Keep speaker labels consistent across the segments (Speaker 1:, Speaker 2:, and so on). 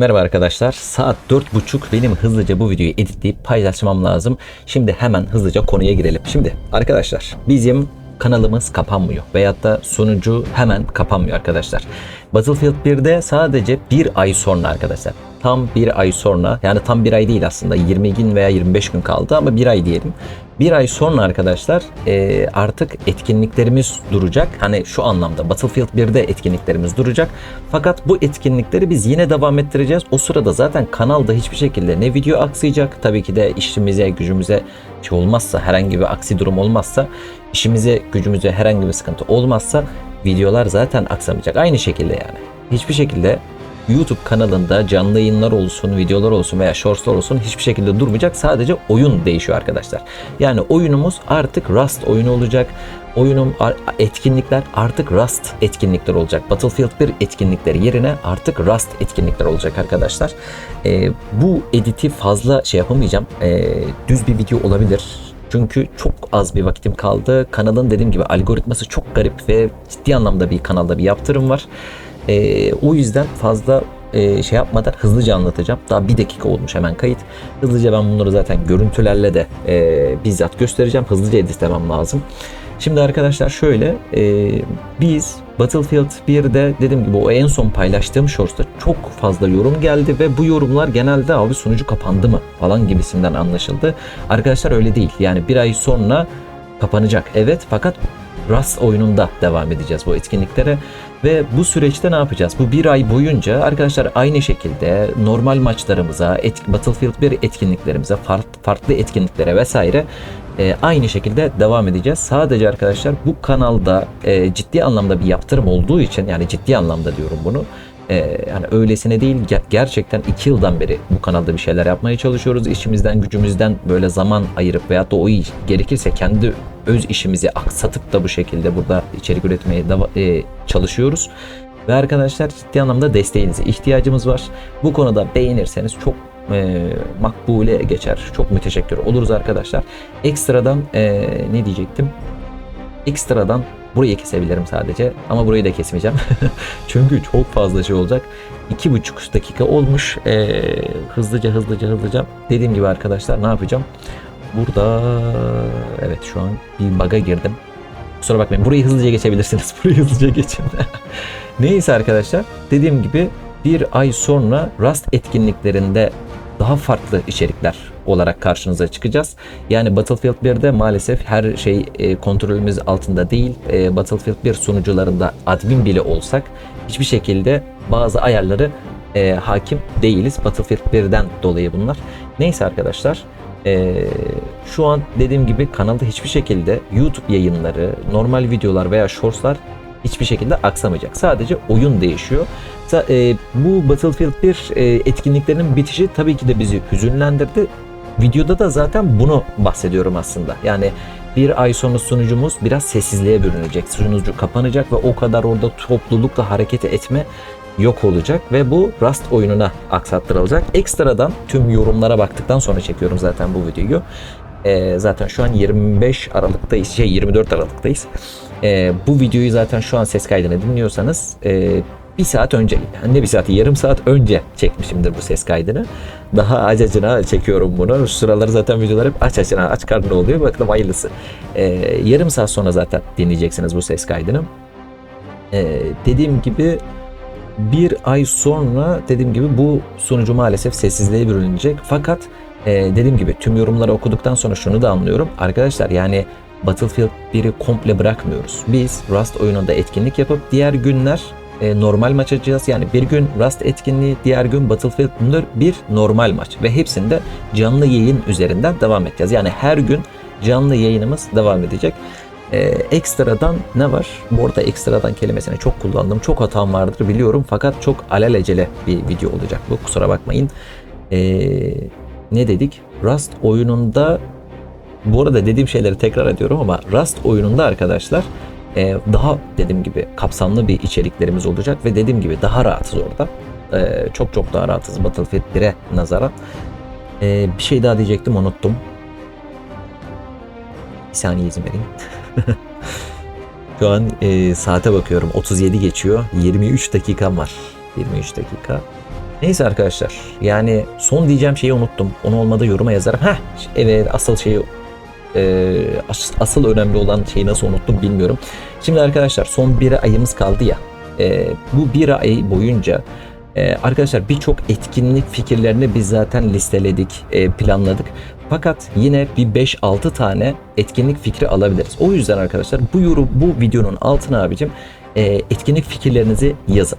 Speaker 1: Merhaba arkadaşlar. Saat 4.30 benim hızlıca bu videoyu editleyip paylaşmam lazım. Şimdi hemen hızlıca konuya girelim. Şimdi arkadaşlar bizim kanalımız kapanmıyor. Veyahut da sunucu hemen kapanmıyor arkadaşlar. Battlefield 1'de sadece bir ay sonra arkadaşlar. Tam bir ay sonra yani tam bir ay değil aslında 20 gün veya 25 gün kaldı ama bir ay diyelim. Bir ay sonra arkadaşlar e, artık etkinliklerimiz duracak. Hani şu anlamda Battlefield 1'de etkinliklerimiz duracak. Fakat bu etkinlikleri biz yine devam ettireceğiz. O sırada zaten kanalda hiçbir şekilde ne video aksayacak. Tabii ki de işimize, gücümüze şey olmazsa, herhangi bir aksi durum olmazsa, işimize, gücümüze herhangi bir sıkıntı olmazsa videolar zaten aksamayacak. Aynı şekilde yani. Hiçbir şekilde YouTube kanalında canlı yayınlar olsun, videolar olsun veya shortslar olsun hiçbir şekilde durmayacak. Sadece oyun değişiyor arkadaşlar. Yani oyunumuz artık Rust oyunu olacak. Oyunum etkinlikler artık Rust etkinlikler olacak. Battlefield 1 etkinlikleri yerine artık Rust etkinlikler olacak arkadaşlar. Ee, bu editi fazla şey yapamayacağım. Ee, düz bir video olabilir. Çünkü çok az bir vakitim kaldı. Kanalın dediğim gibi algoritması çok garip ve ciddi anlamda bir kanalda bir yaptırım var. Ee, o yüzden fazla e, şey yapmadan hızlıca anlatacağım. Daha bir dakika olmuş hemen kayıt. Hızlıca ben bunları zaten görüntülerle de e, bizzat göstereceğim. Hızlıca editlemem lazım. Şimdi arkadaşlar şöyle e, biz Battlefield 1'de dediğim gibi o en son paylaştığım shorts'ta çok fazla yorum geldi ve bu yorumlar genelde abi sunucu kapandı mı falan gibisinden anlaşıldı. Arkadaşlar öyle değil. Yani bir ay sonra kapanacak. Evet fakat Rust oyununda devam edeceğiz bu etkinliklere ve bu süreçte ne yapacağız? Bu bir ay boyunca arkadaşlar aynı şekilde normal maçlarımıza, et, Battlefield 1 etkinliklerimize, farklı etkinliklere vesaire e, aynı şekilde devam edeceğiz. Sadece arkadaşlar bu kanalda e, ciddi anlamda bir yaptırım olduğu için yani ciddi anlamda diyorum bunu. E, yani öylesine değil ger- gerçekten iki yıldan beri bu kanalda bir şeyler yapmaya çalışıyoruz. İşimizden gücümüzden böyle zaman ayırıp veyahut da o iş gerekirse kendi öz işimizi aksatıp da bu şekilde burada içerik üretmeye e, çalışıyoruz. Ve arkadaşlar ciddi anlamda desteğinize ihtiyacımız var. Bu konuda beğenirseniz çok e, makbule geçer. Çok müteşekkir oluruz arkadaşlar. Ekstradan e, ne diyecektim? Ekstradan burayı kesebilirim sadece ama burayı da kesmeyeceğim. Çünkü çok fazla şey olacak. İki buçuk dakika olmuş. E, hızlıca hızlıca hızlıca. Dediğim gibi arkadaşlar ne yapacağım? Burada evet şu an bir bug'a girdim. Kusura bakmayın. Burayı hızlıca geçebilirsiniz. Burayı hızlıca geçin. Neyse arkadaşlar. Dediğim gibi bir ay sonra Rust etkinliklerinde daha farklı içerikler olarak karşınıza çıkacağız. Yani Battlefield 1'de maalesef her şey e, kontrolümüz altında değil. E, Battlefield 1 sunucularında admin bile olsak hiçbir şekilde bazı ayarları e, hakim değiliz. Battlefield 1'den dolayı bunlar. Neyse arkadaşlar. Ee, şu an dediğim gibi kanalda hiçbir şekilde YouTube yayınları, normal videolar veya shortslar hiçbir şekilde aksamayacak. Sadece oyun değişiyor. Sa- e, bu Battlefield 1 e, etkinliklerinin bitişi tabii ki de bizi hüzünlendirdi. Videoda da zaten bunu bahsediyorum aslında. Yani bir ay sonra sunucumuz biraz sessizliğe bürünecek. Sunucu kapanacak ve o kadar orada toplulukla hareket etme yok olacak ve bu Rust oyununa aksattırılacak. Ekstradan tüm yorumlara baktıktan sonra çekiyorum zaten bu videoyu. Ee, zaten şu an 25 Aralık'tayız, şey 24 Aralık'tayız. Ee, bu videoyu zaten şu an ses kaydını dinliyorsanız e, bir saat önce, ne bir saat, yarım saat önce çekmişimdir bu ses kaydını. Daha acacına çekiyorum bunu. Şu sıraları zaten videolar hep aç açına, aç karnına oluyor. Bakalım hayırlısı. Ee, yarım saat sonra zaten dinleyeceksiniz bu ses kaydını. Ee, dediğim gibi bir ay sonra dediğim gibi bu sunucu maalesef sessizliğe bürünecek. Fakat e, dediğim gibi tüm yorumları okuduktan sonra şunu da anlıyorum. Arkadaşlar yani Battlefield 1'i komple bırakmıyoruz. Biz Rust oyununda etkinlik yapıp diğer günler e, normal maç açacağız. Yani bir gün Rust etkinliği, diğer gün Battlefield 1 normal maç ve hepsinde canlı yayın üzerinden devam edeceğiz. Yani her gün canlı yayınımız devam edecek. Ee, ekstradan ne var? Bu arada ekstradan kelimesini çok kullandım. Çok hatam vardır biliyorum fakat çok alelacele bir video olacak bu. Kusura bakmayın. Ee, ne dedik? Rust oyununda bu arada dediğim şeyleri tekrar ediyorum ama Rust oyununda arkadaşlar e, daha dediğim gibi kapsamlı bir içeriklerimiz olacak ve dediğim gibi daha rahatız orada. Ee, çok çok daha rahatız Battlefield 1'e nazaran. Ee, bir şey daha diyecektim unuttum. Bir saniye izin vereyim. Şu an e, saate bakıyorum. 37 geçiyor. 23 dakikam var. 23 dakika. Neyse arkadaşlar yani son diyeceğim şeyi unuttum. Onu olmadı yoruma yazarım. Heh evet asıl şeyi e, as- asıl önemli olan şeyi nasıl unuttum bilmiyorum. Şimdi arkadaşlar son bir ayımız kaldı ya. E, bu bir ay boyunca e, arkadaşlar birçok etkinlik fikirlerini biz zaten listeledik, e, planladık. Fakat yine bir 5-6 tane etkinlik fikri alabiliriz. O yüzden arkadaşlar bu bu videonun altına abicim e, etkinlik fikirlerinizi yazın.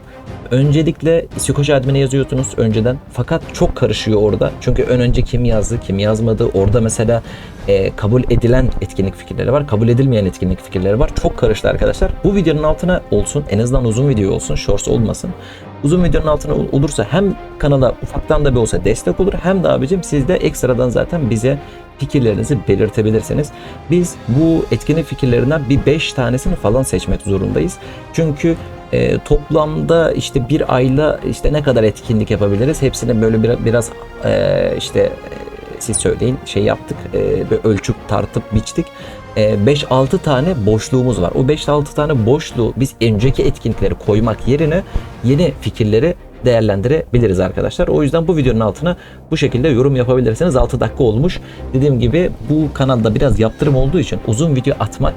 Speaker 1: Öncelikle Sikoş admine yazıyorsunuz önceden. Fakat çok karışıyor orada. Çünkü ön önce kim yazdı, kim yazmadı. Orada mesela e, kabul edilen etkinlik fikirleri var. Kabul edilmeyen etkinlik fikirleri var. Çok karıştı arkadaşlar. Bu videonun altına olsun. En azından uzun video olsun. Shorts olmasın. Uzun videonun altına ol- olursa hem kanala ufaktan da bir olsa destek olur. Hem de abicim siz de ekstradan zaten bize fikirlerinizi belirtebilirsiniz. Biz bu etkinlik fikirlerinden bir 5 tanesini falan seçmek zorundayız. Çünkü e, toplamda işte bir ayla işte ne kadar etkinlik yapabiliriz? Hepsini böyle biraz, biraz e, işte e, siz söyleyin şey yaptık. E, ölçüp tartıp biçtik. E, 5-6 tane boşluğumuz var. O 5-6 tane boşluğu biz önceki etkinlikleri koymak yerine yeni fikirleri değerlendirebiliriz arkadaşlar. O yüzden bu videonun altına bu şekilde yorum yapabilirsiniz. 6 dakika olmuş. Dediğim gibi bu kanalda biraz yaptırım olduğu için uzun video atmak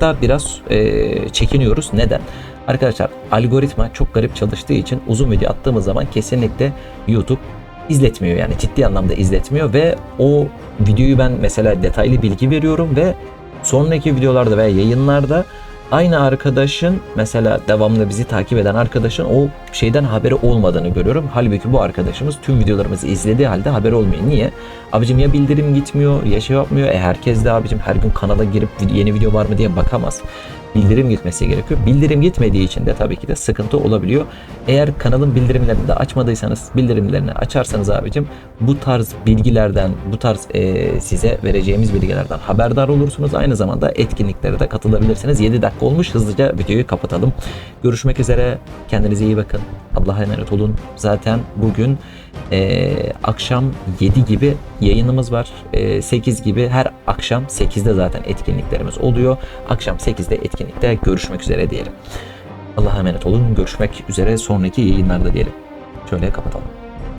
Speaker 1: da biraz e, çekiniyoruz. Neden? Arkadaşlar algoritma çok garip çalıştığı için uzun video attığımız zaman kesinlikle YouTube izletmiyor yani ciddi anlamda izletmiyor ve o videoyu ben mesela detaylı bilgi veriyorum ve sonraki videolarda veya yayınlarda aynı arkadaşın mesela devamlı bizi takip eden arkadaşın o şeyden haberi olmadığını görüyorum. Halbuki bu arkadaşımız tüm videolarımızı izlediği halde haberi olmuyor. Niye? Abicim ya bildirim gitmiyor ya şey yapmıyor. E herkes de abicim her gün kanala girip yeni video var mı diye bakamaz bildirim gitmesi gerekiyor. Bildirim gitmediği için de tabii ki de sıkıntı olabiliyor. Eğer kanalın bildirimlerini de açmadıysanız bildirimlerini açarsanız abicim bu tarz bilgilerden, bu tarz e, size vereceğimiz bilgilerden haberdar olursunuz. Aynı zamanda etkinliklere de katılabilirsiniz. 7 dakika olmuş. Hızlıca videoyu kapatalım. Görüşmek üzere. Kendinize iyi bakın. Allah'a emanet olun. Zaten bugün e, akşam 7 gibi yayınımız var. E, 8 gibi her akşam 8'de zaten etkinliklerimiz oluyor. Akşam 8'de etkinlikte görüşmek üzere diyelim. Allah'a emanet olun. Görüşmek üzere sonraki yayınlarda diyelim. Şöyle kapatalım.